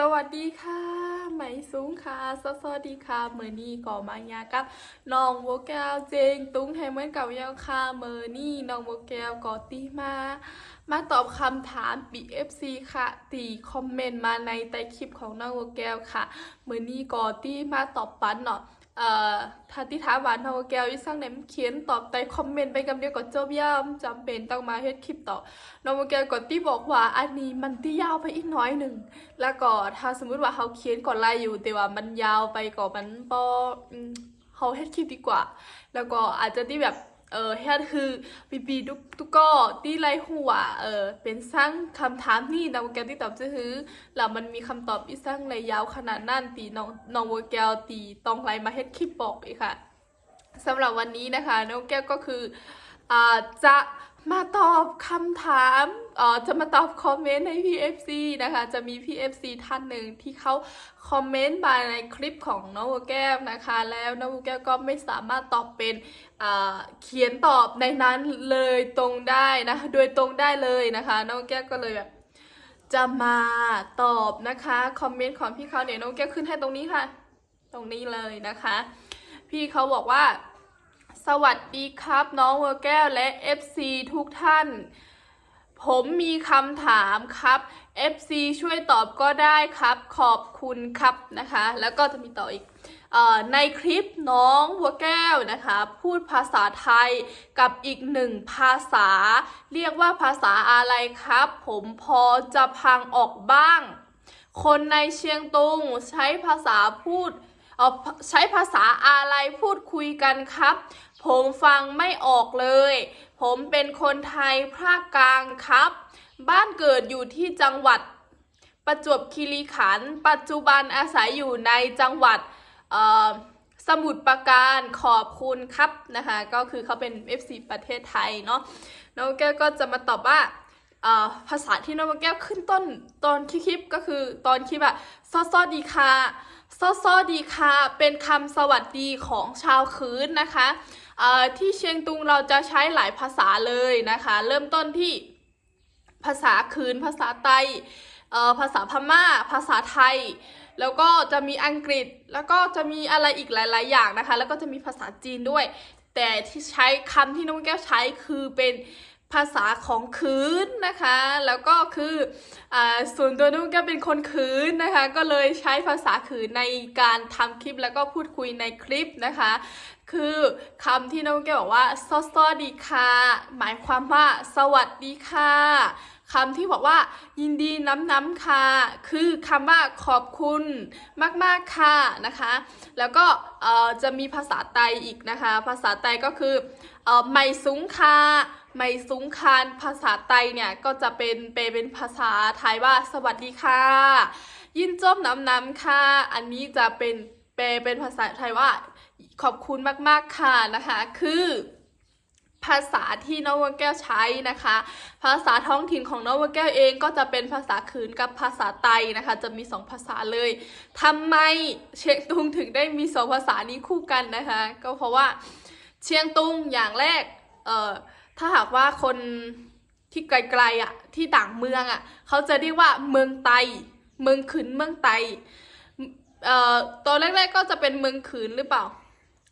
สวัสดีค่ะไหมสูงค่ะสวัสดีค่ะเมอร์นี่ก่อมายากับน้องโวแก้วเจง ตุ้งให้เหมือนเก่ายาวค่ะเมอร์นี่น้องโวแก้วก่อตีมา มาตอบคำถาม BFC ค่ะ ตีคอมเมนต์มาในใต้คลิปของน้องโวแก้วค่ะเมอร์นี่ก่อตีมาตอบปันเนาะ เอ่อถ้าที่ถาหวาน้องโวแก้วอีสั่งเน็มเขียนตอบใต้คอมเมนต์ไปกับเดียวก็จบย่ำจำเป็นต้องมาเฮ็ดคลิปต่อน้องโมเกลกดที่บอกว่าอันนี้มันที่ยาวไปอีกน้อยหนึ่ง แล้วก็ถ้าสมมุติว่าเขาเขียนก่อนไล่อยู่ แต่ว่ามันยาวไปก่อนมันปอเขาเฮ็ดคลิปดีกว่า แล้วก็อาจจะที่แบบ ออเฮ็ดคือปีปีทุกทุกก็ที่ไรหัวเออเป็นสร้างคำถามนี่น้องโมเกลที่ตอบจะคือแล้วมันมีคำตอบอีสร้างเลยยาวขนาดนั้นตีน้องน้องโมเกลตีต้องไรมาเฮ็ดคลิปบอกอีกค่ะสำหรับวันนี้นะคะน้องแก้วก็คืออาจะมาตอบคำถาม จะมาตอบคอมเมนต์ให้ PFC นะคะ จะมี PFC ท่านหนึ่งที่เขาคอมเมนต์มาในคลิปของน้องวัวแก้วนะคะ แล้วน้องวัวแก้วก็ไม่สามารถตอบเป็นเขียนตอบในนั้นเลยตรงได้นะโดยตรงได้เลยนะคะน้องแก้วก็เลยแบบจะมาตอบนะคะคอมเมนต์ของพี่เขาเนี่ยน้องแก้วขึ้นให้ตรงนี้ค่ะ ตรงนี้เลยนะคะ พี่เขาบอกว่า สวัสดีครับน้องวอร์แก้วและ FC ทุกท่าน ผมมีคำถามครับ FC ช่วยตอบก็ได้ครับ ขอบคุณครับนะคะ แล้วก็จะมีต่ออีกอในคลิปน้องวัวแก้วนะคะ พูดภาษาไทยกับอีกหนึ่งภาษา เรียกว่าภาษาอะไรครับ ผมพอจะพังออกบ้าง คนในเชียงตุงใช้ภาษาพูดใช้ภาษาอะไรพูดคุยกันครับ ผมฟังไม่ออกเลย ผมเป็นคนไทยภาคกลางครับ บ้านเกิดอยู่ที่จังหวัด ประจวบคีรีขันธ์ปัจจุบันอาศัยอยู่ในจังหวัดสมุทรปราการขอบคุณครับนะคะก็คือเขาเป็น FC ประเทศไทยเนาะน้องแก้วก็จะมาตอบว่าภาษาที่น้องแก้วขึ้นต้นตอนคลิปก็คือตอนคลิปอะซอซอดีค่ะซอซอดีค่ะเป็นคำสวัสดีของชาวคืนนะคะ ที่เชียงตุงเราจะใช้หลายภาษาเลยนะคะ เริ่มต้นที่ภาษาคืนภาษาไต้ภาษาพม่า ภาษาไทย แล้วก็จะมีอังกฤษ แล้วก็จะมีอะไรอีกหลาย ๆ อย่างนะคะ แล้วก็จะมีภาษาจีนด้วย แต่ที่ใช้คำที่น้องแก้วใช้คือเป็น ภาษาของคืนนะคะ แล้วก็คืออส่วนตัวน้องแก้วเป็นคนคืนนะคะ ก็เลยใช้ภาษาคืนในการทำคลิปแล้วก็พูดคุยในคลิปนะคะ คือคำที่น้องแกบอกว่าสอสดีค่ะหมายความว่าสวัสดีค่ะคำที่บอกว่า ยินดีน้ำน้ำค่ะ คือคำว่าขอบคุณมาก ๆ ค่ะนะคะ แล้วก็จะมีภาษาไตอีกนะคะ ภาษาไตก็คือเอ่อไม่สูงค่ะ ไม่สูงคานภาษาไตเนี่ยก็จะเป็นเปเป็นภาษาไทยว่าสวัสดีค่ะ ยินจบน้ำน้ำค่ะ อันนี้จะเป็นเปเป็นภาษาไทยว่าขอบคุณมากๆค่ะนะคะ คือภาษาที่น้องวัวแก้วใช้นะคะ ภาษาท้องถิ่นของน้องวัวแก้วเองก็จะเป็นภาษาขืนกับภาษาไตนะคะ จะมีสองภาษาเลยทำไมเชียงตุงถึงได้มีสองภาษานี้คู่กันนะคะ ก็เพราะว่าเชียงตุงอย่างแรกเอ่อ ถ้าหากว่าคนที่ไกลๆอะที่ต่างเมืองอะเขาจะเรียกว่าเมืองไต เมืองขืนเมืองไตเอ่อตอนแรกๆก็จะเป็นเมืองขืนหรือเปล่า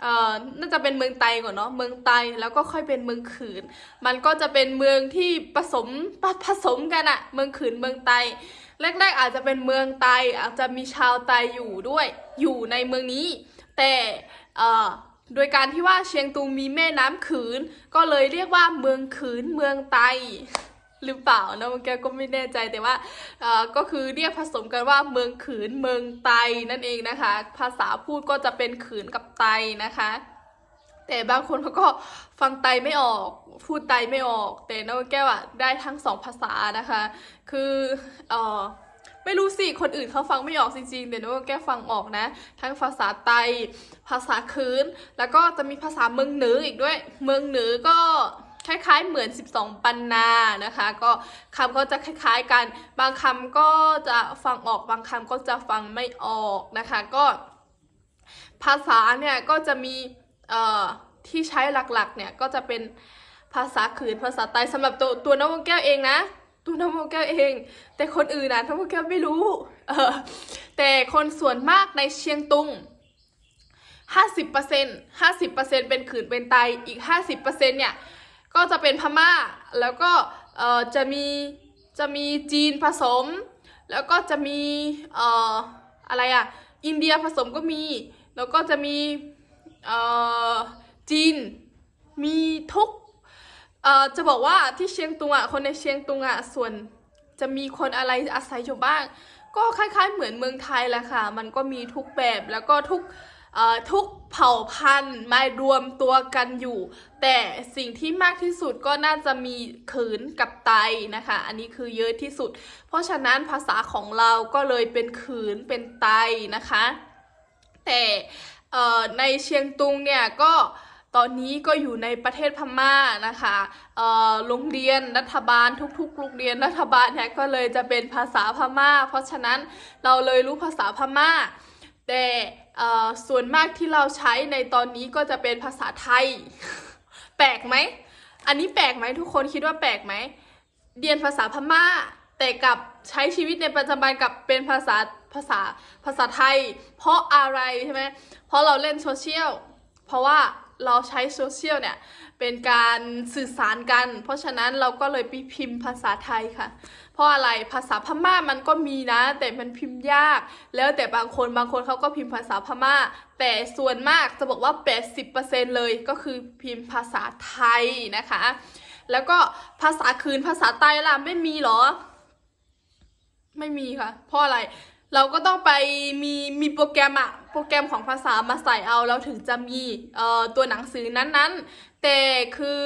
เอ่อน่าจะเป็นเมืองไตก่อนเนาะเมืองไตแล้วก็ค่อยเป็นเมืองขืน มันก็จะเป็นเมืองที่ผสมผสมกันอะเมืองขืนเมืองไตแรกๆอาจจะเป็นเมืองไตอาจจะมีชาวไตอยู่ด้วยอยู่ในเมืองนี้ แต่เอ่อ โดยการที่ว่าเชียงตุงมีแม่น้ำขืน ก็เลยเรียกว่าเมืองขืนเมืองไตหรือเปล่านะแกก็ไม่แน่ใจแต่ว่าก็คือเรียกผสมกันว่าเมืองขืนเมืองไตนั่นเองนะคะ ภาษาพูดก็จะเป็นขืนกับไตนะคะ แต่บางคนเขาก็ฟังไตไม่ออกพูดไตไม่ออก แต่น้องแก้วอะได้ทั้งสองภาษานะคะ คือเออ ไม่รู้สิ คนอื่นเขาฟังไม่ออกจริงๆแต่น้องแกฟังออกนะ ทั้งภาษาไต ภาษาคืน แล้วก็จะมีภาษาเมืองเหนืออีกด้วย เมืองเหนือก็คล้ายๆ เหมือน 12 ปันนานะคะ ก็คำก็จะคล้ายๆกัน บางคำก็จะฟังออก บางคำก็จะฟังไม่ออกนะคะ ก็ภาษาเนี่ยก็จะมีเอ่อที่ใช้หลักๆเนี่ยก็จะเป็นภาษาขืนภาษาไตสำหรับตัวตัวน้องวงแก้วเองนะ ตัวน้องวงแก้วเอง แต่คนอื่นนะน้องวงแก้วไม่รู้ เออ แต่คนส่วนมากในเชียงตุง50% 50%เป็นขืนเป็นไตอีก50%เนี่ย ก็จะเป็นพม่า แล้วก็เอ่อจะมี จะมีจีนผสม แล้วก็จะมีเอ่ออะไรอะอินเดียผสมก็มี แล้วก็จะมีเอ่อจีน มีทุก เอ่อจะบอกว่าที่เชียงตุงอะคนในเชียงตุงอะส่วนจะมีคนอะไรอาศัยอยู่บ้าง ก็คล้ายๆเหมือนเมืองไทยแหละค่ะ มันก็มีทุกแบบแล้วก็ทุกเอ่อทุกเผ่าพันธุ์มารวมตัวกันอยู่ แต่สิ่งที่มากที่สุดก็น่าจะมีขืนกับไตนะคะ อันนี้คือเยอะที่สุด เพราะฉะนั้นภาษาของเราก็เลยเป็นขืนเป็นไตนะคะ แต่ในเชียงตุงเนี่ยก็ ตอนนี้ก็อยู่ในประเทศพม่านะคะโรงเรียนรัฐบาลทุกๆโรงเรียนรัฐบาลเนี่ยก็เลยจะเป็นภาษาพม่า เพราะฉะนั้นเราเลยรู้ภาษาพม่า แต่ส่วนมากที่เราใช้ในตอนนี้ก็จะเป็นภาษาไทย แปลกไหม อันนี้แปลกไหมทุกคนคิดว่าแปลกไหม เรียนภาษาพม่า แต่กับใช้ชีวิตในประจำวันกับเป็นภาษาภาษาภาษาไทย เพราะอะไรใช่ไหมเพราะเราเล่นโซเชียล เพราะว่า เราใช้โซเชียลเนี่ย เป็นการสื่อสารกัน เพราะฉะนั้นเราก็เลยไปพิมพ์ภาษาไทยค่ะ เพราะอะไรภาษาพม่ามันก็มีนะ แต่มันพิมพ์ยาก แล้วแต่บางคนบางคนเขาก็พิมพ์ภาษาพม่า แต่ส่วนมากจะบอกว่า 80%เลยก็คือพิมพ์ภาษาไทยนะคะ แล้วก็ภาษาคืนภาษาใต้ล่ะไม่มีหรอ ไม่มีค่ะ เพราะอะไรเราก็ต้องไปมีมีโปรแกรมอะ โปรแกรมของภาษามาใส่เอาเราถึงจะมีเอ่อตัวหนังสือนั้นๆ แต่คือ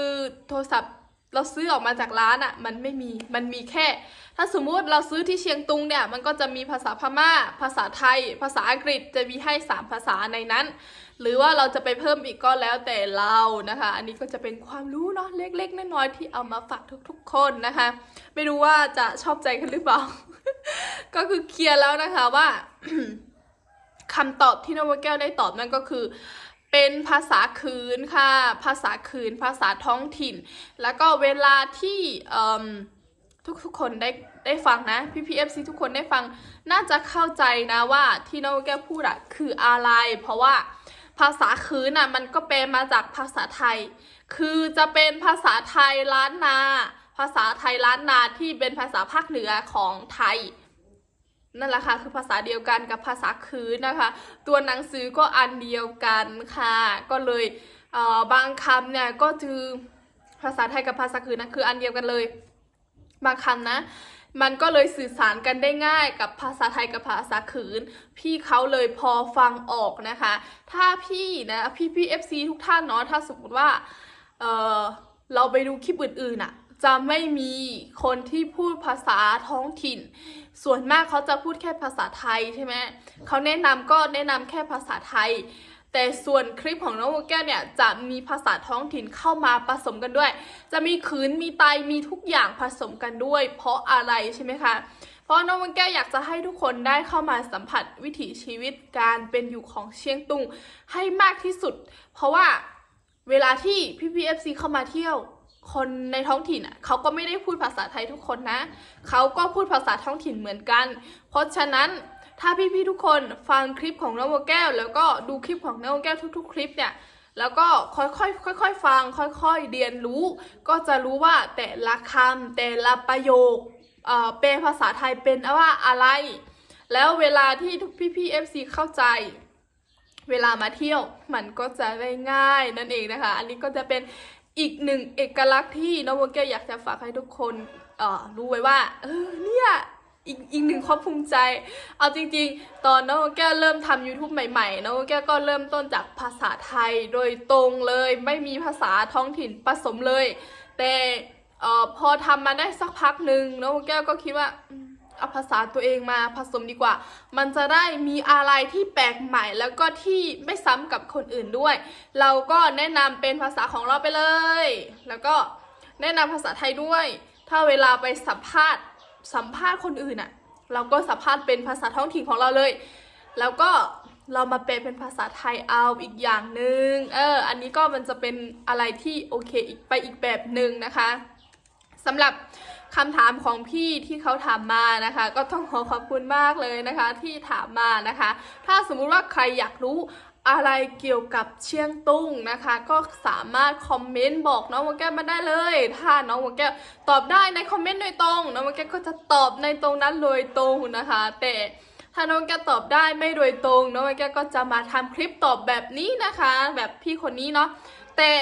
โทรศัพท์เราซื้อออกมาจากร้านอะมันไม่มีมันมีแค่ ถ้าสมมุติเราซื้อที่เชียงตุงเนี่ยมันก็จะมีภาษาพม่า ภาษาไทย ภาษาอังกฤษจะมีให้สามภาษาในนั้น หรือว่าเราจะไปเพิ่มอีกก็แล้วแต่เรานะคะ อันนี้ก็จะเป็นความรู้เนาะเล็กๆน้อยๆที่เอามาฝากทุกๆ คนนะคะ ไม่รู้ว่าจะชอบใจกันหรือเปล่า ก็คือเคลียร์แล้วนะคะว่า คำตอบที่นวแก้วได้ตอบนั่นก็คือ เป็นภาษาคืนค่ะ ภาษาคืน ภาษาท้องถิ่น แล้วก็เวลาที่ทุกทุกๆคนได้ได้ฟังนะพี่พีเอฟซีทุกคนได้ฟังน่าจะเข้าใจนะว่าที่นวแก้วพูดอะคืออะไร เพราะว่าภาษาคืนอะมันก็แปลมาจากภาษาไทย คือจะเป็นภาษาไทยล้านนา ภาษาไทยล้านนาที่เป็นภาษาภาคเหนือของไทย นั่นแหละค่ะคือภาษาเดียวกันกับภาษาคืนนะคะ ตัวหนังสือก็อันเดียวกันค่ะ ก็เลยเอ่อบางคำเนี่ยก็คือภาษาไทยกับภาษาคืนนะคืออันเดียวกันเลย บางคำนะมันก็เลยสื่อสารกันได้ง่ายกับภาษาไทยกับภาษาคืน พี่เขาเลยพอฟังออกนะคะ ถ้าพี่นะพี่พี่เอฟซีทุกท่านเนาะถ้าสมมติว่าเออเราไปดูคลิปอื่นๆอะจะไม่มีคนที่พูดภาษาท้องถิ่น ส่วนมากเขาจะพูดแค่ภาษาไทยใช่ไหมเขาแนะนำก็แนะนำแค่ภาษาไทย แต่ส่วนคลิปของน้องโมแก้วเนี่ยจะมีภาษาท้องถิ่นเข้ามาผสมกันด้วย จะมีขืนมีไตมีทุกอย่างผสมกันด้วย เพราะอะไรใช่ไหมคะเพราะน้องโมแก้วอยากจะให้ทุกคนได้เข้ามาสัมผัสวิถีชีวิตการเป็นอยู่ของเชียงตุงให้มากที่สุด เพราะว่าเวลาที่พี่พีเอฟซีเข้ามาเที่ยว คนในท้องถิ่นอะเขาก็ไม่ได้พูดภาษาไทยทุกคนนะเขาก็พูดภาษาท้องถิ่นเหมือนกัน เพราะฉะนั้นถ้าพี่ๆทุกคนฟังคลิปของน้องโมแก้ว แล้วก็ดูคลิปของน้องโมแก้วทุก ๆ คลิปเนี่ยแล้วก็ค่อยๆค่อยๆฟัง ค่อยๆเรียนรู้ ก็จะรู้ว่าแต่ละคำแต่ละประโยคเอ่อแปลภาษาไทยเป็นว่าอะไร แล้วเวลาที่พี่ๆ FC เข้าใจ เวลามาเที่ยวมันก็จะได้ง่ายนั่นเองนะคะ อันนี้ก็จะเป็น อีกหนึ่งเอกลักษณ์ที่น้องโมแก้อยากจะฝากให้ทุกคนเอ่อรู้ไว้ว่าเออเนี่ยอีกอีกหนึ่งความภูมิใจ เอาจริงๆ ตอนน้องโมแก้วเริ่มทำ YouTube ใหม่ๆ น้องโมแก้วก็เริ่มต้นจากภาษาไทยโดยตรงเลย ไม่มีภาษาท้องถิ่นผสมเลย แต่เอ่อพอทำมาได้สักพักหนึ่งน้องโมแก้วก็คิดว่า เอาภาษาตัวเองมาผสมดีกว่า มันจะได้มีอะไรที่แปลกใหม่ แล้วก็ที่ไม่ซ้ำกับคนอื่นด้วย เราก็แนะนำเป็นภาษาของเราไปเลย แล้วก็แนะนำภาษาไทยด้วย ถ้าเวลาไปสัมภาษณ์สัมภาษณ์คนอื่นอะเราก็สัมภาษณ์เป็นภาษาท้องถิ่นของเราเลย แล้วก็เรามาแปลเป็นภาษาไทยเอาอีกอย่างหนึ่งเออ อันนี้ก็มันจะเป็นอะไรที่โอเคอีกไปอีกแบบหนึ่งนะคะสำหรับ คำถามของพี่ที่เขาถามมานะคะ ก็ต้องขอขอบคุณมากเลยนะคะที่ถามมานะคะ ถ้าสมมุติว่าใครอยากรู้อะไรเกี่ยวกับเชียงตุ้งนะคะ ก็สามารถคอมเมนต์บอกน้องวงแก้วมาได้เลย ถ้าน้องวงแก้วตอบได้ในคอมเมนต์โดยตรงน้องวงแก้วก็จะตอบในตรงนั้นโดยตรงนะคะ แต่ถ้าน้องแก้วตอบได้ไม่โดยตรงน้องวงแก้วก็จะมาทำคลิปตอบแบบนี้นะคะ แบบพี่คนนี้เนาะแต่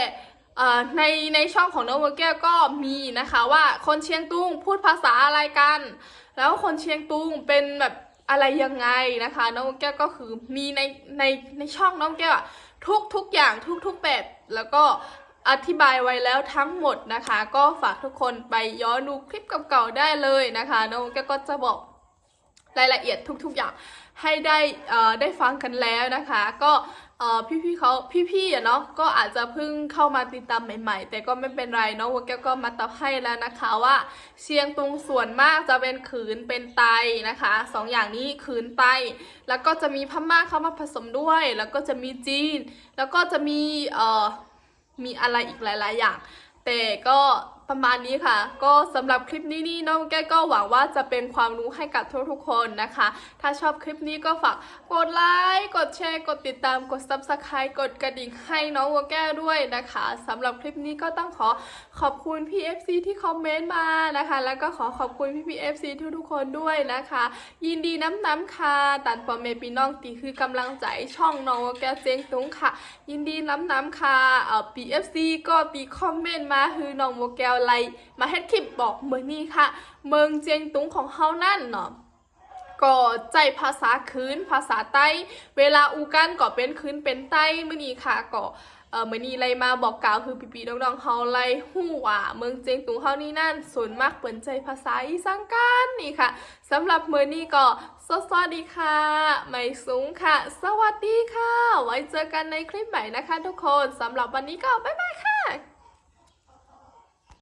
ในในช่องของน้องวงแก้วก็มีนะคะว่าคนเชียงตุงพูดภาษาอะไรกัน แล้วคนเชียงตุงเป็นแบบอะไรยังไงนะคะน้องแก้วก็คือมีในในในช่องน้องแก้วทุกทุกอย่างทุกทุกแบบแล้วก็อธิบายไว้แล้วทั้งหมดนะคะ ก็ฝากทุกคนไปย้อนดูคลิปเก่าๆได้เลยนะคะน้องแก้วก็จะบอกรายละเอียดทุกๆอย่างให้ได้ได้ฟังกันแล้วนะคะ ก็ เออพี่ๆเขาพี่ๆอะเนาะก็อาจจะเพิ่งเข้ามาติดตามใหม่ ๆ แต่ก็ไม่เป็นไรเนาะวัวแก้วก็มาตอบให้แล้วนะคะว่า เชียงตุงส่วนมากจะเป็นขืนเป็นไตนะคะสองอย่างนี้ขืนไต แล้วก็จะมีพม่าเข้ามาผสมด้วย แล้วก็จะมีจีน แล้วก็จะมีเอ่อมีอะไรอีกหลาย ๆ อย่าง แต่ก็ ประมาณนี้ค่ะ ก็สำหรับคลิปนี้นี่น้องแก้วก็หวังว่าจะเป็นความรู้ให้กับทุกๆคนนะคะ ถ้าชอบคลิปนี้ก็ฝากกดไลค์กดแชร์ กดติดตามกด subscribe กดกระดิ่งให้น้องวัวแก้วด้วยนะคะสำหรับคลิปนี้ก็ต้องขอขอบคุณพี่ FC ที่คอมเมนต์มานะคะ แล้วก็ขอขอบคุณพี่พี่ FC ทุกๆคนด้วยนะคะ ยินดีน้ำน้ำค่ะตันปอมเมปีน้องตีคือกำลังใจช่องน้องวัวแก้วเจงตุงค่ะ ยินดีน้ำน้ำค่ะเอ่อ PFC ก็ตีคอมเมนต์มาคือน้องโมแกวไลมาเฮ็ดคลิปบอกเมืองนี้ค่ะ เมืองเจียงตุงของเฮานั่นเนาะก็ใจภาษาคืนภาษาใต้ เวลาอูกันก็เป็นคืนเป็นใต้มื้อนี้ค่ะก็เออมื้อนี้ไลมาบอกกล่าวคือปีๆน้องๆเฮาไลฮู้ว่าเมืองเจียงตุงเฮานี่นั่นส่วนมากเปิ่นใจภาษาอีสานกันนี่ค่ะสำหรับมื้อนี้ก็สวัสดีค่ะไม่สูงค่ะ สวัสดีค่ะ ไว้เจอกันในคลิปใหม่นะคะทุกคนสำหรับวันนี้ก็บ๊ายบายค่ะ